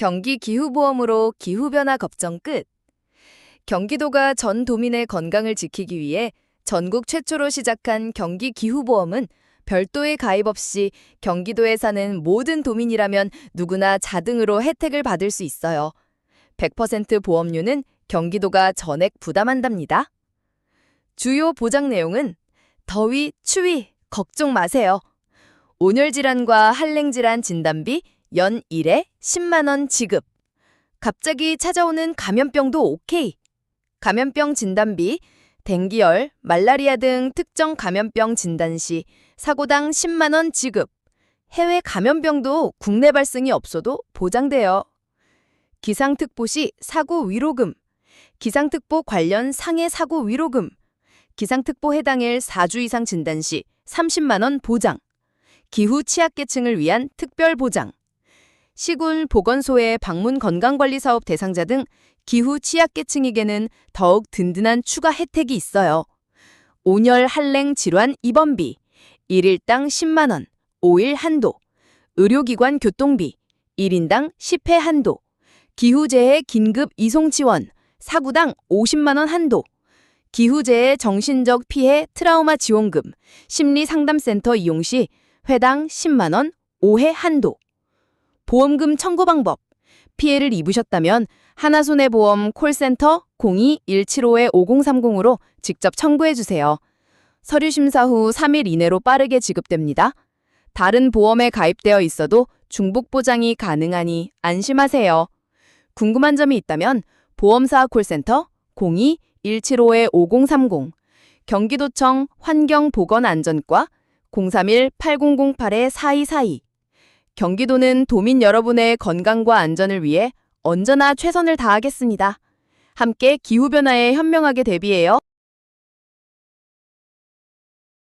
경기 기후보험으로 기후변화 걱정 끝. 경기도가 전 도민의 건강을 지키기 위해 전국 최초로 시작한 경기 기후보험은 별도의 가입 없이 경기도에 사는 모든 도민이라면 누구나 자등으로 혜택을 받을 수 있어요. 100% 보험료는 경기도가 전액 부담한답니다. 주요 보장 내용은 더위, 추위 걱정 마세요. 온열 질환과 한랭 질환 진단비 연 1회 10만 원 지급. 갑자기 찾아오는 감염병도 오케이. 감염병 진단비 댕기열, 말라리아 등 특정 감염병 진단 시 사고당 10만 원 지급. 해외 감염병도 국내 발생이 없어도 보장돼요. 기상특보 시 사고 위로금. 기상특보 관련 상해 사고 위로금. 기상특보 해당일 4주 이상 진단 시 30만 원 보장. 기후 취약계층을 위한 특별 보장. 시군 보건소의 방문 건강관리 사업 대상자 등 기후 취약계층에게는 더욱 든든한 추가 혜택이 있어요. 온열 한랭 질환 입원비 1일당 10만 원, 5일 한도. 의료기관 교통비 1인당 10회 한도. 기후재해 긴급 이송 지원 사구당 50만 원 한도. 기후재해 정신적 피해 트라우마 지원금 심리상담센터 이용 시 회당 10만 원 5회 한도. 보험금 청구 방법. 피해를 입으셨다면 하나손해보험 콜센터 02-175-5030으로 직접 청구해 주세요. 서류 심사 후 3일 이내로 빠르게 지급됩니다. 다른 보험에 가입되어 있어도 중복 보장이 가능하니 안심하세요. 궁금한 점이 있다면 보험사 콜센터 02-175-5030 경기도청 환경보건안전과 031-8008-4242 경기도는 도민 여러분의 건강과 안전을 위해 언제나 최선을 다하겠습니다. 함께 기후변화에 현명하게 대비해요.